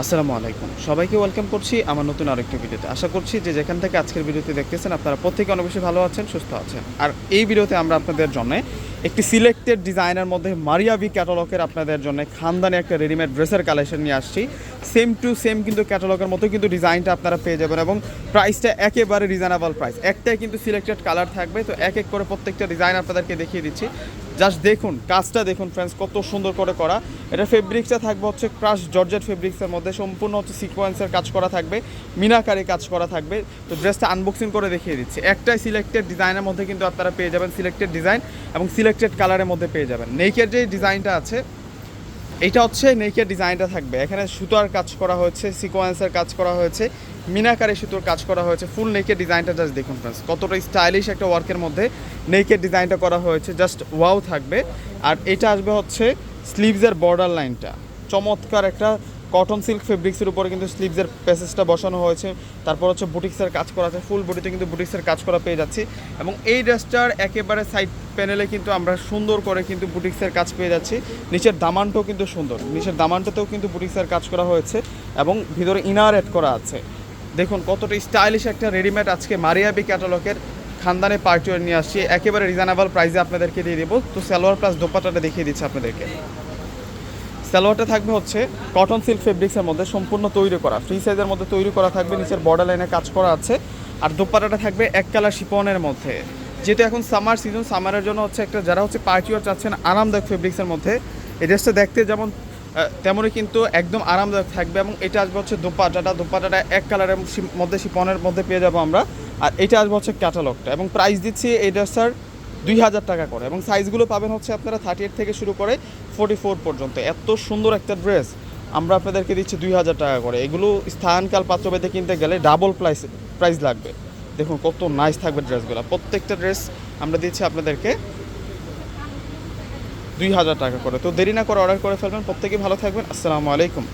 আসসালামু আলাইকুম। সবাইকে ওয়েলকাম করছি আমার নতুন আরেকটি ভিডিওতে। আশা করছি যে যেখান থেকে আজকের ভিডিওতে দেখতেছেন, আপনারা প্রত্যেকে অনেক বেশি ভালো আছেন, সুস্থ আছেন। আর এই ভিডিওতে আমরা আপনাদের জন্য একটি সিলেক্টেড ডিজাইনের মধ্যে মারিয়াবি ক্যাটালগের আপনাদের জন্য খানদানি একটা রেডিমেড ড্রেসের কালেকশন নিয়ে আসছি। সেম টু সেম কিন্তু ক্যাটালগের মতো কিন্তু ডিজাইনটা আপনারা পেয়ে যাবেন এবং প্রাইসটা একেবারে রিজনেবল প্রাইস একটাই কিন্তু সিলেক্টেড কালার থাকবে, তো এক এক করে প্রত্যেকটা ডিজাইন আপনাদেরকে দেখিয়ে দিচ্ছি। জাস্ট দেখুন, কাজটা দেখুন ফ্রেন্ডস কত সুন্দর করে করা। এটা ফেব্রিক্সটা থাকবে হচ্ছে ক্রাশ জর্জেট ফেব্রিক্সের মধ্যে, সম্পূর্ণ হচ্ছে সিকোয়েন্সের কাজ করা থাকবে, মিনাকারি কাজ করা থাকবে। তো ড্রেসটা আনবক্সিং করে দেখিয়ে দিচ্ছি। একটাই সিলেক্টেড ডিজাইনের মধ্যে কিন্তু আপনারা পেয়ে যাবেন সিলেক্টেড ডিজাইন এবং সিলেক্টেড কালারের মধ্যে পেয়ে যাবেন। নেকের যে ডিজাইনটা আছে এইটা হচ্ছে নেকের ডিজাইনটা থাকবে। এখানে সুতার কাজ করা হয়েছে, সিকোয়েন্সের কাজ করা হয়েছে, মিনাকারে সুতোর কাজ করা হয়েছে। ফুল নেকের ডিজাইনটা জাস্ট দেখুন ফ্রেন্ডস কতটা স্টাইলিশ একটা ওয়ার্কের মধ্যে নেকের ডিজাইনটা করা হয়েছে। জাস্ট ওয়াও থাকবে। আর এটা আসবে হচ্ছে স্লিভসের বর্ডার লাইনটা চমৎকার একটা কটন সিল্ক ফেব্রিক্সের উপরে কিন্তু স্লিভসের প্যাসেজটা বসানো হয়েছে। তারপর হচ্ছে বুটিক্সের কাজ করা আছে। ফুল বডিতে কিন্তু বুটিক্সের কাজ করা পেয়ে যাচ্ছি। এবং এই ড্রেসটার একেবারে সাইড প্যানেলে কিন্তু আমরা সুন্দর করে কিন্তু বুটিক্সের কাজ পেয়ে যাচ্ছি। নিচের দামানটাও কিন্তু সুন্দর। নিচের দামানটাতেও কিন্তু বুটিক্সের কাজ করা হয়েছে এবং ভিতরে ইনার অ্যাড করা আছে। দেখুন, কতটা স্টাইলিশ একটা রেডিমেড আজকে মারিয়াবি ক্যাটালগের খানদানে পার্টি নিয়ে আসছি। একেবারে রিজনেবল প্রাইসে আপনাদেরকে দিয়ে দেবো। তো সালোয়ার প্লাস দোপাটাটা দেখিয়ে দিচ্ছি আপনাদেরকে। সালোয়ারটা থাকবে হচ্ছে কটন সিল্ক ফেব্রিক্সের মধ্যে সম্পূর্ণ তৈরি করা। ফ্রি সাইজের মধ্যে তৈরি করা থাকবে, নিচের বর্ডার লাইনে কাজ করা আছে। আর দোপাটাটা থাকবে এক কালার শিপনের মধ্যে। যেহেতু এখন সামার সিজন সামারের জন্য হচ্ছে একটা যারা হচ্ছে পার্টি ওয়ার চাচ্ছেন, আরামদায়ক ফেব্রিক্সের মধ্যে, এই ড্রেসটা দেখতে যেমন তেমনই কিন্তু একদম আরামদায়ক থাকবে এবং এটা আসবে হচ্ছে দোপাটাটা দোপাটাটা এক কালারের মধ্যে শিপনের মধ্যে পেয়ে যাব আমরা। আর এটা আসবে হচ্ছে ক্যাটালগটা এবং প্রাইস দিচ্ছি এই ড্রেসটার দুই হাজার টাকা করে। এবং সাইজগুলো পাবেন হচ্ছে আপনারা থার্টি এইট থেকে শুরু করে ফোর্টি ফোর পর্যন্ত। এত সুন্দর একটা ড্রেস, আমরা আপনাদেরকে দিচ্ছি দুই হাজার টাকা করে। এগুলো স্থানকাল পাত্রভেদে কিনতে গেলে ডাবল প্রাইস প্রাইস লাগবে। দেখুন কত নাইস থাকবে ড্রেসগুলো। প্রত্যেকটা ড্রেস আমরা দিচ্ছি আপনাদেরকে দুই হাজার টাকা করে। তো দেরি না করে অর্ডার করে ফেলবেন। প্রত্যেকেই ভালো থাকবেন। আসসালামু আলাইকুম।